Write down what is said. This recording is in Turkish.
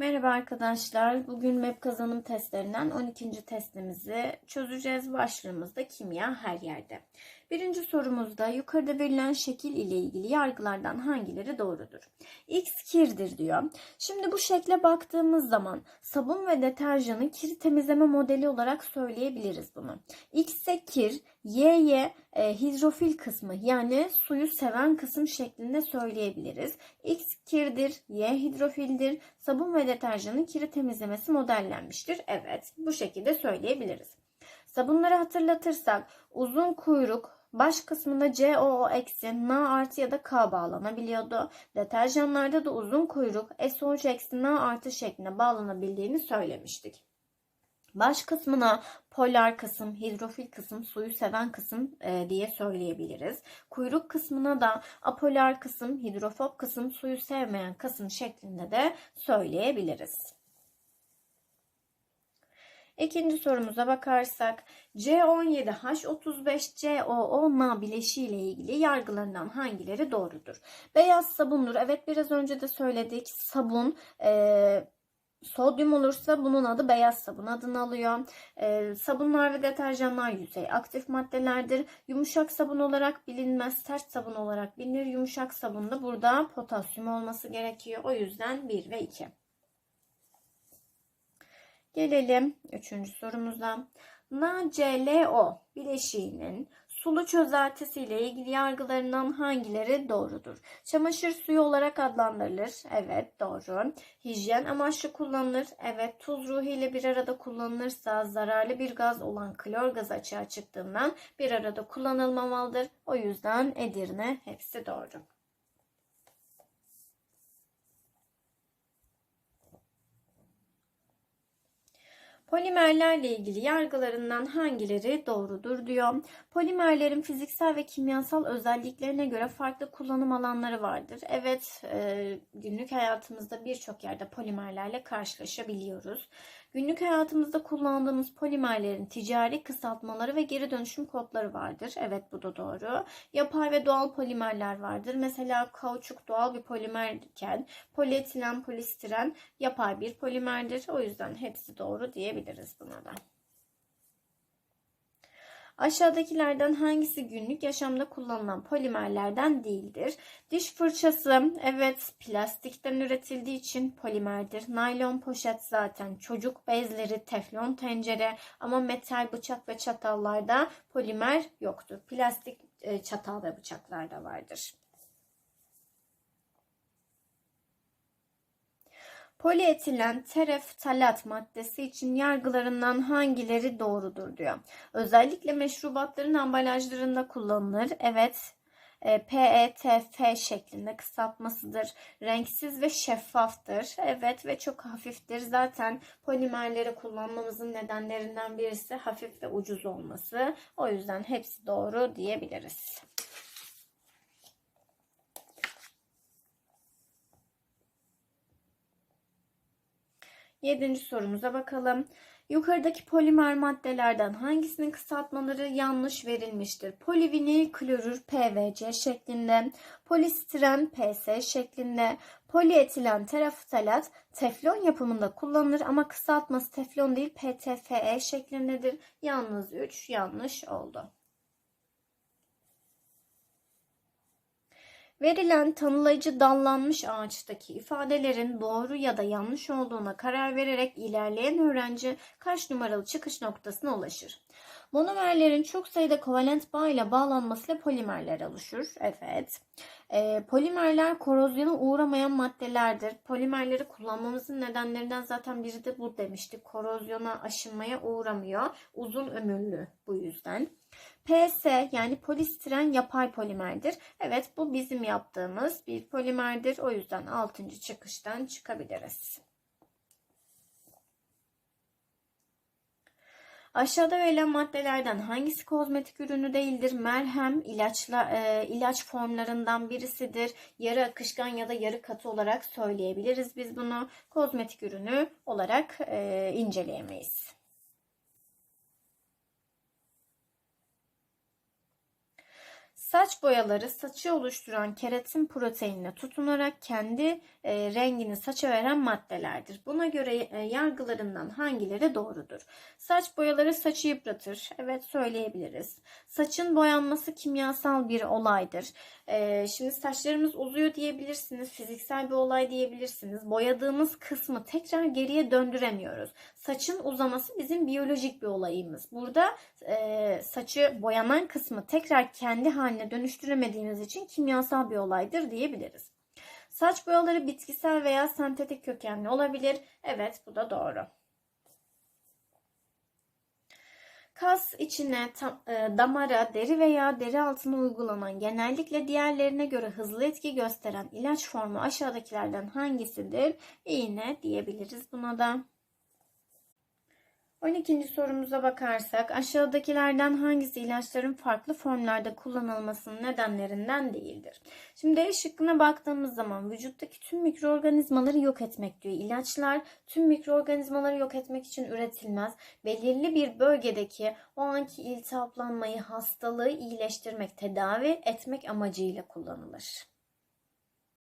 Merhaba arkadaşlar. Bugün MEP kazanım testlerinden 12. testimizi çözeceğiz. Başlığımızda kimya her yerde. Birinci sorumuzda yukarıda verilen şekil ile ilgili yargılardan hangileri doğrudur? X kirdir diyor. Şimdi bu şekle baktığımız zaman sabun ve deterjanı kir temizleme modeli olarak söyleyebiliriz bunu. X ise kir, Y'ye e, hidrofil kısmı yani suyu seven kısım şeklinde söyleyebiliriz. X kirdir, Y hidrofildir. Sabun ve deterjanın kiri temizlemesi modellenmiştir. Evet bu şekilde söyleyebiliriz. Sabunları hatırlatırsak uzun kuyruk baş kısmında COO eksi, Na artı ya da K bağlanabiliyordu. Deterjanlarda da uzun kuyruk SO3 eksi Na artı şeklinde bağlanabildiğini söylemiştik. Baş kısmına polar kısım, hidrofil kısım, suyu seven kısım e, diye söyleyebiliriz. Kuyruk kısmına da apolar kısım, hidrofob kısım, suyu sevmeyen kısım şeklinde de söyleyebiliriz. İkinci sorumuza bakarsak C17H35COO bileşiği ile ilgili yargılarından hangileri doğrudur? Beyaz sabundur. Evet biraz önce de söyledik. Sabun e, Sodyum olursa bunun adı beyaz sabun adını alıyor. E, sabunlar ve deterjanlar yüzey aktif maddelerdir. Yumuşak sabun olarak bilinmez, sert sabun olarak bilinir. Yumuşak sabunda burada potasyum olması gerekiyor. O yüzden 1 ve 2. Gelelim üçüncü sorumuza. NaClO bileşiğinin sulu çözeltisi ile ilgili yargılarından hangileri doğrudur? Çamaşır suyu olarak adlandırılır. Evet doğru. Hijyen amaçlı kullanılır. Evet tuz ruhu ile bir arada kullanılırsa zararlı bir gaz olan klor gazı açığa çıktığından bir arada kullanılmamalıdır. O yüzden Edirne hepsi doğru. Polimerlerle ilgili yargılarından hangileri doğrudur diyor. Polimerlerin fiziksel ve kimyasal özelliklerine göre farklı kullanım alanları vardır. Evet, e, günlük hayatımızda birçok yerde polimerlerle karşılaşabiliyoruz. Günlük hayatımızda kullandığımız polimerlerin ticari kısaltmaları ve geri dönüşüm kodları vardır. Evet bu da doğru. Yapay ve doğal polimerler vardır. Mesela kauçuk doğal bir polimerken polietilen, polistiren yapay bir polimerdir. O yüzden hepsi doğru diyebiliriz buna da. Aşağıdakilerden hangisi günlük yaşamda kullanılan polimerlerden değildir? Diş fırçası evet plastikten üretildiği için polimerdir. Naylon poşet zaten çocuk bezleri, teflon tencere ama metal bıçak ve çatallarda polimer yoktur. Plastik e, çatal ve bıçaklarda vardır. Polietilen tereftalat maddesi için yargılarından hangileri doğrudur diyor. Özellikle meşrubatların ambalajlarında kullanılır. Evet, e, PETF şeklinde kısaltmasıdır. Renksiz ve şeffaftır. Evet ve çok hafiftir. Zaten polimerleri kullanmamızın nedenlerinden birisi hafif ve ucuz olması. O yüzden hepsi doğru diyebiliriz. Yedinci sorumuza bakalım. Yukarıdaki polimer maddelerden hangisinin kısaltmaları yanlış verilmiştir? Polivinil klorür PVC şeklinde, polistiren PS şeklinde, polietilen teraftalat teflon yapımında kullanılır ama kısaltması teflon değil PTFE şeklindedir. Yalnız 3 yanlış oldu. Verilen tanılayıcı dallanmış ağaçtaki ifadelerin doğru ya da yanlış olduğuna karar vererek ilerleyen öğrenci kaç numaralı çıkış noktasına ulaşır? Monomerlerin çok sayıda kovalent bağ ile bağlanmasıyla polimerler oluşur. Evet. E, polimerler korozyona uğramayan maddelerdir. Polimerleri kullanmamızın nedenlerinden zaten biri de bu demiştik. Korozyona aşınmaya uğramıyor. Uzun ömürlü bu yüzden. PS yani polistiren yapay polimerdir. Evet bu bizim yaptığımız bir polimerdir. O yüzden 6. çıkıştan çıkabiliriz. Aşağıda verilen maddelerden hangisi kozmetik ürünü değildir? Merhem ilaçla e, ilaç formlarından birisidir. Yarı akışkan ya da yarı katı olarak söyleyebiliriz biz bunu. Kozmetik ürünü olarak e, inceleyemeyiz. Saç boyaları saçı oluşturan keratin proteinine tutunarak kendi e, rengini saça veren maddelerdir. Buna göre e, yargılarından hangileri doğrudur? Saç boyaları saçı yıpratır. Evet söyleyebiliriz. Saçın boyanması kimyasal bir olaydır. E, şimdi saçlarımız uzuyor diyebilirsiniz. Fiziksel bir olay diyebilirsiniz. Boyadığımız kısmı tekrar geriye döndüremiyoruz. Saçın uzaması bizim biyolojik bir olayımız. Burada e, saçı boyanan kısmı tekrar kendi haline dönüştüremediğimiz için kimyasal bir olaydır diyebiliriz. Saç boyaları bitkisel veya sentetik kökenli olabilir. Evet bu da doğru. Kas içine, tam, e, damara, deri veya deri altına uygulanan genellikle diğerlerine göre hızlı etki gösteren ilaç formu aşağıdakilerden hangisidir? İğne diyebiliriz buna da. 12. sorumuza bakarsak aşağıdakilerden hangisi ilaçların farklı formlarda kullanılmasının nedenlerinden değildir? Şimdi D şıkkına baktığımız zaman vücuttaki tüm mikroorganizmaları yok etmek diyor. İlaçlar tüm mikroorganizmaları yok etmek için üretilmez. Belirli bir bölgedeki o anki iltihaplanmayı, hastalığı iyileştirmek, tedavi etmek amacıyla kullanılır.